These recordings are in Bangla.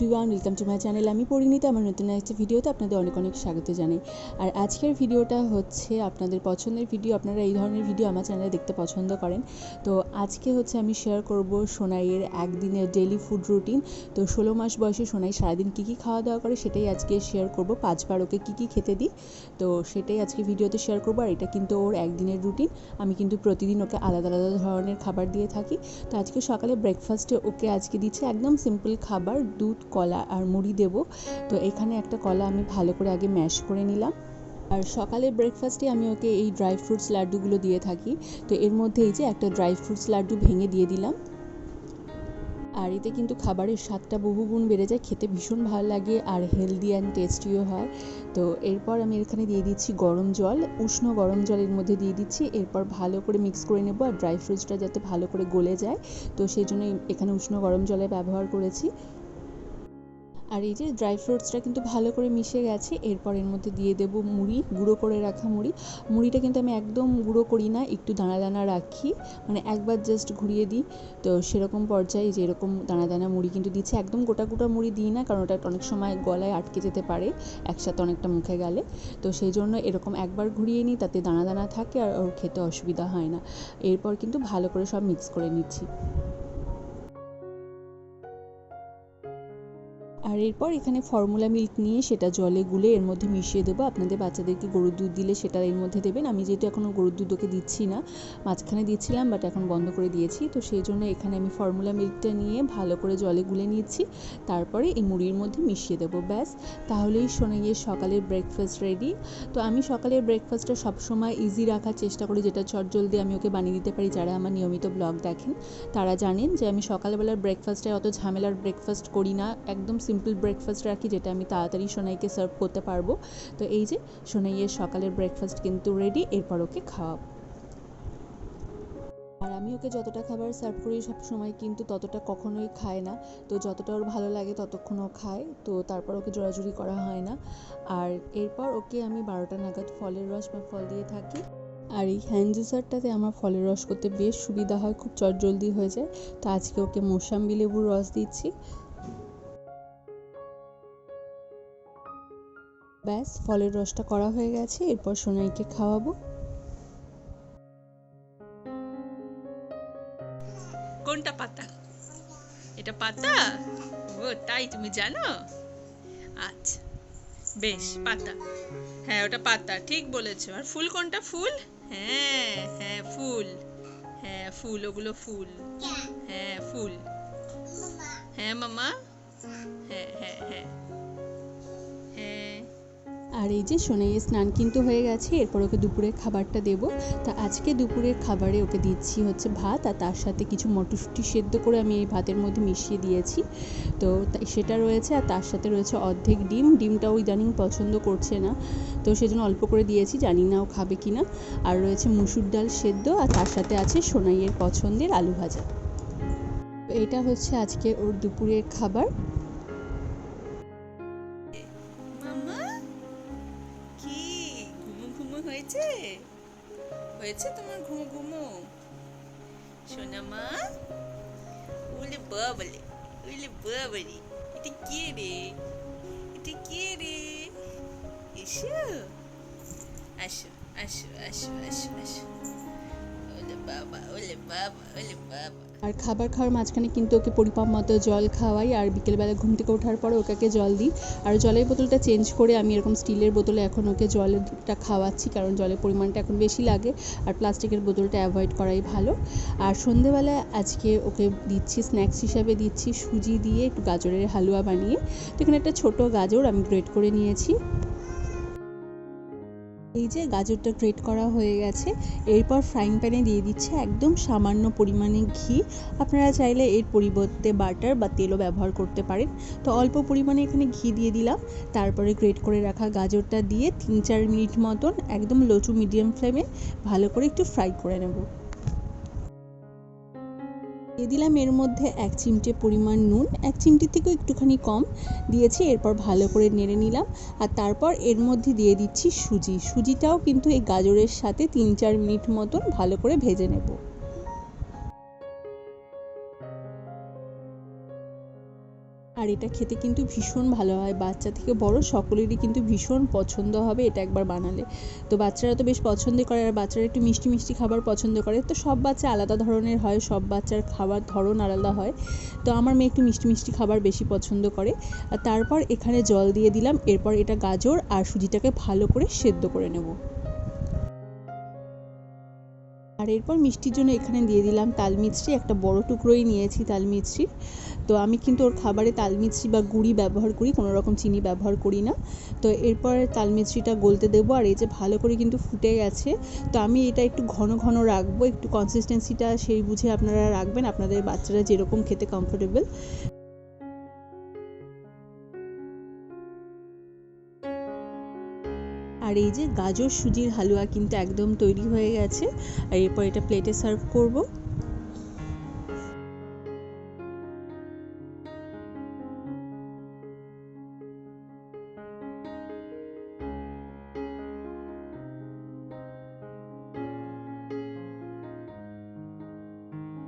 Everyone welcome to my channel. আমি পরিণীতা, আমার নতুন একটা ভিডিওতে আপনাদের অনেক অনেক স্বাগত জানাই। আর আজকের ভিডিওটা হচ্ছে আপনাদের পছন্দের ভিডিও। আপনারা এই ধরনের ভিডিও আমার চ্যানেলে দেখতে পছন্দ করেন। তো আজকে হচ্ছে আমি শেয়ার করব সোনাইয়ের একদিনের ডেলি ফুড রুটিন তো ষোলো মাস বয়সে সোনাই সারাদিন কী কী খাওয়া দাওয়া করে সেটাই আজকে শেয়ার করব। পাঁচবার ওকে কী কী খেতে দিই, তো সেটাই আজকে ভিডিওতে শেয়ার করব। আর এটা কিন্তু ওর একদিনের রুটিন আমি কিন্তু প্রতিদিন ওকে আলাদা আলাদা ধরনের খাবার দিয়ে থাকি। তো আজকে সকালে ব্রেকফাস্টে ওকে আজকে দিচ্ছে একদম সিম্পল খাবার, দুধ কলা আর মুড়ি দেব। তো এখানে একটা কলা আমি ভালো করে আগে ম্যাশ করে নিলাম। আর সকালের ব্রেকফাস্টে আমি ওকে এই ড্রাই ফ্রুটস লাড্ডুগুলো দিয়ে থাকি। তো এর মধ্যে এই যে একটা ড্রাই ফ্রুটস লাড্ডু ভেঙে দিয়ে দিলাম। আর এতে কিন্তু খাবারের স্বাদটা বহুগুণ বেড়ে যায়, খেতে ভীষণ ভালো লাগে আর হেলদি অ্যান্ড টেস্টিও হয়। তো এরপর আমি এখানে দিয়ে দিচ্ছি গরম জল, উষ্ণ গরম জলের মধ্যে দিয়ে দিচ্ছি। এরপর ভালো করে মিক্স করে নেব আর ড্রাই ফ্রুটসটা যাতে ভালো করে গলে যায়। তো সেই জন্য এখানে উষ্ণ গরম জলে ব্যবহার করেছি। আর এই যে ড্রাই ফ্রুটসটা কিন্তু ভালো করে মিশে গেছে, এরপর এর মধ্যে দিয়ে দেবো মুড়ি, গুঁড়ো করে রাখা মুড়ি। মুড়িটা কিন্তু আমি একদম গুঁড়ো করি না, একটু দানা দানা রাখি মানে একবার জাস্ট ঘুরিয়ে দিই। তো সেরকম পর্যায়ে যে এরকম দানা দানা মুড়ি কিন্তু দিচ্ছে। একদম গোটা গোটা মুড়ি দিই না, কারণ ওটা অনেক সময় গলায় আটকে যেতে পারে, একসাথে অনেকটা মুখে গেলে। তো সেই জন্য এরকম একবার ঘুরিয়ে নিই, তাতে দানা দানা থাকে আর ওর খেতে অসুবিধা হয় না। এরপর কিন্তু ভালো করে সব মিক্স করে নিচ্ছি। এরপর এখানে ফর্মুলা মিল্ক নিয়ে সেটা জলে গুলে এর মধ্যে মিশিয়ে দেবো। আপনাদের বাচ্চাদেরকে গরুর দুধ দিলে সেটা এর মধ্যে দেবেন। আমি যেহেতু এখনও গরুর দুধ ওকে দিচ্ছি না, মাঝখানে দিচ্ছিলাম বাট এখন বন্ধ করে দিয়েছি। তো সেই জন্য এখানে আমি ফর্মুলা মিল্কটা নিয়ে ভালো করে জলে গুলে নিচ্ছি তারপরে এই মুড়ির মধ্যে মিশিয়ে দেবো, ব্যাস। তাহলেই শোনে গিয়ে সকালের ব্রেকফাস্ট রেডি তো আমি সকালের ব্রেকফাস্টটা সবসময় ইজি রাখার চেষ্টা করি, যেটা চটজলদি আমি ওকে বানিয়ে দিতে পারি। যারা আমার নিয়মিত ব্লগ দেখেন, তারা জানেন যে আমি সকালবেলার ব্রেকফাস্টে অত ঝামেলার ব্রেকফাস্ট করি না। একদম সিম্পল ব্রেকফাস্ট রাখি, যেটা আমি তাড়াতাড়ি সোনাইকে সার্ভ করতে পারব। তো এই যে, সোনাইয়ের সকালের ব্রেকফাস্ট কিন্তু রেডি এরপর ওকে খাওয়াবো। আর আমি ওকে যতটা খাবার সার্ভ করি, সব সময় কিন্তু ততটা কখনোই খায় না। তো যতটা ওর ভালো লাগে, ততক্ষণ ও খায়। তো তারপর ওকে জোরাজুরি করা হয় না। আর এরপর ওকে আমি বারোটা নাগাদ ফলের রস বা ফল দিয়ে থাকি। আর এই হ্যান্ড জুসারটাতে আমার ফলের রস করতে বেশ সুবিধা হয়, খুব চটজলদি হয়ে যায়। তো আজকে ওকে মোসাম্বি লেবুর রস দিচ্ছি। ব্যাস, ফলের রসটা করা হয়ে গেছে, এরপর সোনাইকে খাওয়াবো। কোনটা পাতা? এটা পাতা? ও, তাই তুমি জানো? আচ্ছা বেশ, পাতা। হ্যাঁ ওটা পাতা, ঠিক বলেছ। আর ফুল কোনটা, ফুল? হ্যাঁ হ্যাঁ ফুল। হ্যাঁ ফুল, ওগুলো ফুল। হ্যাঁ ফুল। হ্যাঁ মামা? হ্যাঁ হ্যাঁ হ্যাঁ। আর এই যে সোনাইয়ের স্নান কিন্তু হয়ে গেছে, এরপর ওকে দুপুরের খাবারটা দেবো। তা আজকে দুপুরের খাবারে ওকে দিচ্ছি হচ্ছে ভাত, আর তার সাথে কিছু মটরশুঁটি সেদ্ধ করে আমি এই ভাতের মধ্যে মিশিয়ে দিয়েছি। তো সেটা রয়েছে, আর তার সাথে রয়েছে অর্ধেক ডিম। ডিমটাও ইদানিং পছন্দ করছে না, তো সেজন্য অল্প করে দিয়েছি, জানি না ও খাবে কি না। আর রয়েছে মুসুর ডাল সেদ্ধ, আর তার সাথে আছে সোনাইয়ের পছন্দের আলু ভাজা। এটা হচ্ছে আজকে ওর দুপুরের খাবার। হয়েছে তোমার ঘুমো ঘুমো? সোনা মা ওলে বাবলে ওলে বাবলে, এটা কে রে? এটা কে রে? এসো। আসো আসো আসো আসো আসো। ওলে বাবা ওলে বাবা ওলে বাবা। আর খাবার খাওয়ার মাঝখানে কিন্তু ওকে পরিপাপ মতো জল খাওয়াই আর বিকেলবেলা ঘুম থেকে ওঠার পর ওকে জল দিই। আর জলের বোতলটা চেঞ্জ করে আমি এরকম স্টিলের বোতলে এখন ওকে জলটা খাওয়াচ্ছি, কারণ জলের পরিমাণটা এখন বেশি লাগে। আর প্লাস্টিকের বোতলটা অ্যাভয়েড করাই ভালো। আর সন্ধেবেলায় আজকে ওকে দিচ্ছি স্ন্যাক্স হিসাবে দিচ্ছি, সুজি দিয়ে একটু গাজরের হালুয়া বানিয়ে। তো এখানে একটা ছোটো গাজর আমি গ্রেট করে নিয়েছি। এই যে গাজরটা গ্রেট করা হয়ে গেছে, এরপর ফ্রাইং প্যানে দিয়ে দিচ্ছে একদম সামান্য পরিমাণে ঘি। আপনারা চাইলে এর পরিবর্তে বাটার বা তেলও ব্যবহার করতে পারেন। তো অল্প পরিমাণে এখানে ঘি দিয়ে দিলাম। তারপরে গ্রেট করে রাখা গাজরটা দিয়ে তিন চার মিনিট মতন একদম লো টু মিডিয়াম ফ্লেমে ভালো করে একটু ফ্রাই করে নেব। দিয়ে দিলাম। এর মধ্যে এক চিমটে পরিমাণ নুন, এক চিমটি থেকেও একটুখানি কম দিয়েছি, এরপর ভালো করে নেড়ে নিলাম। আর তারপর এর মধ্যে দিয়ে দিচ্ছি সুজি। সুজিটাও কিন্তু এই গাজরের সাথে তিন চার মিনিট মতন ভালো করে ভেজে নেব। আর এটা খেতে কিন্তু ভীষণ ভালো হয়। বাচ্চা থেকে বড় সকলেরই কিন্তু ভীষণ পছন্দ হবে এটা একবার বানালে। তো বাচ্চারা তো বেশ পছন্দই করে আর বাচ্চারা একটু মিষ্টি মিষ্টি খাবার পছন্দ করে। তো সব বাচ্চা আলাদা ধরনের হয়, সব বাচ্চার খাবার ধরন আলাদা হয়। তো আমার মেয়ে একটু মিষ্টি মিষ্টি খাবার বেশি পছন্দ করে। আর তারপর এখানে জল দিয়ে দিলাম, এরপর এটা গাজর আর সুজিটাকে ভালো করে সেদ্ধ করে নেব। আর এরপর মিষ্টির জন্য এখানে দিয়ে দিলাম তাল মিছরি একটা বড় টুকরোই নিয়েছি তাল মিছরি তো আমি কিন্তু ওর খাবারে তাল মিছরি বা গুড়ি ব্যবহার করি, কোনো রকম চিনি ব্যবহার করি না। তো এরপর তাল মিছরিটা গলতে দেবো আর এই যে ভালো করে কিন্তু ফুটে গেছে। তো আমি এটা একটু ঘন ঘন রাখব, একটু কনসিস্টেন্সিটা সেই বুঝে আপনারা রাখবেন, আপনাদের বাচ্চারা যেরকম খেতে কমফোর্টেবল আর এই যে গাজর, সুজির হালুয়া কিন্তু একদম তৈরি হয়ে গেছে। আর এরপর এটা প্লেটে সার্ভ করব।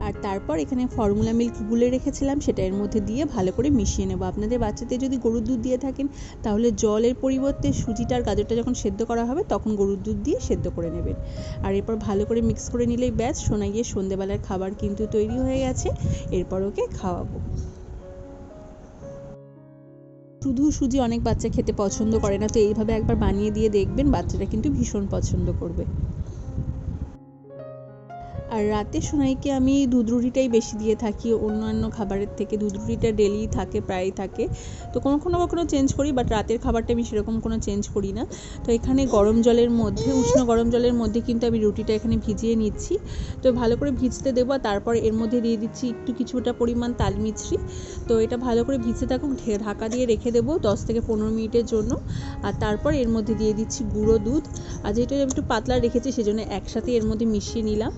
আর তারপর এখানে ফর্মুলা মিল্ক গুলে রেখেছিলাম, সেটা এর মধ্যে দিয়ে ভালো করে মিশিয়ে নেব। আপনাদের বাচ্চাদের যদি গরুর দুধ দিয়ে থাকেন, তাহলে জলের পরিবর্তে সুজিটা আর গাজরটা যখন সেদ্ধ করা হবে, তখন গরুর দুধ দিয়ে সেদ্ধ করে নেবেন। আর এরপর ভালো করে মিক্স করে নিলেই ব্যাস শোনা গিয়ে সন্ধেবেলার খাবার কিন্তু তৈরি হয়ে গেছে। এরপর ওকে খাওয়াবো। শুধু সুজি অনেক বাচ্চা খেতে পছন্দ করে না, তো এইভাবে একবার বানিয়ে দিয়ে দেখবেন, বাচ্চারা কিন্তু ভীষণ পছন্দ করবে। আর রাতে সোনাইকে আমি দুধ রুটিটাই বেশি দিয়ে থাকি, অন্যান্য খাবারের থেকে। দুধ রুটিটা ডেলি থাকে, প্রায়ই থাকে। তো কখনো কখনো চেঞ্জ করি বাট রাতের খাবারটা আমি সেরকম কোনো চেঞ্জ করি না। তো এখানে গরম জলের মধ্যে, উষ্ণ গরম জলের মধ্যে কিন্তু আমি রুটিটা এখানে ভিজিয়ে নিচ্ছি। তো ভালো করে ভিজতে দেবো আর তারপর এর মধ্যে দিয়ে দিচ্ছি একটু কিছুটা পরিমাণ তাল মিছরি তো এটা ভালো করে ভিজতে থাকুক ঢাকা দিয়ে রেখে দেবো দশ থেকে পনেরো মিনিটের জন্য। আর তারপর এর মধ্যে দিয়ে দিচ্ছি গুঁড়ো দুধ। আর আমি একটু পাতলা রেখেছি, সেজন্য একসাথে এর মধ্যে মিশিয়ে নিলাম।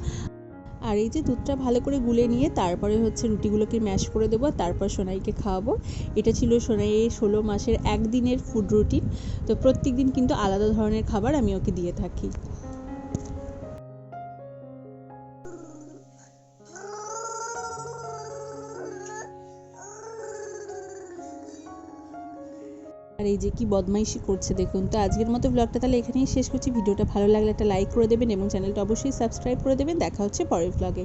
আর এই যে দুধটা ভালো করে গুলে নিয়ে তারপরে হচ্ছে রুটিগুলোকে ম্যাশ করে দেবো তারপর সোনাইকে খাওয়াবো। এটা ছিল সোনাইয়ের ষোলো মাসের একদিনের ফুড রুটিন তো প্রত্যেক দিন কিন্তু আলাদা ধরনের খাবার আমি ওকে দিয়ে থাকি। আর এই যে কি বদমাইশি করছে দেখুন। তো আজকের মতো ব্লগটা তাহলে এখানেই শেষ করছি। ভিডিওটা ভালো লাগলে একটা লাইক করে দেবেন এবং চ্যানেলটা অবশ্যই সাবস্ক্রাইব করে দেবেন। দেখা হচ্ছে পরের ব্লগে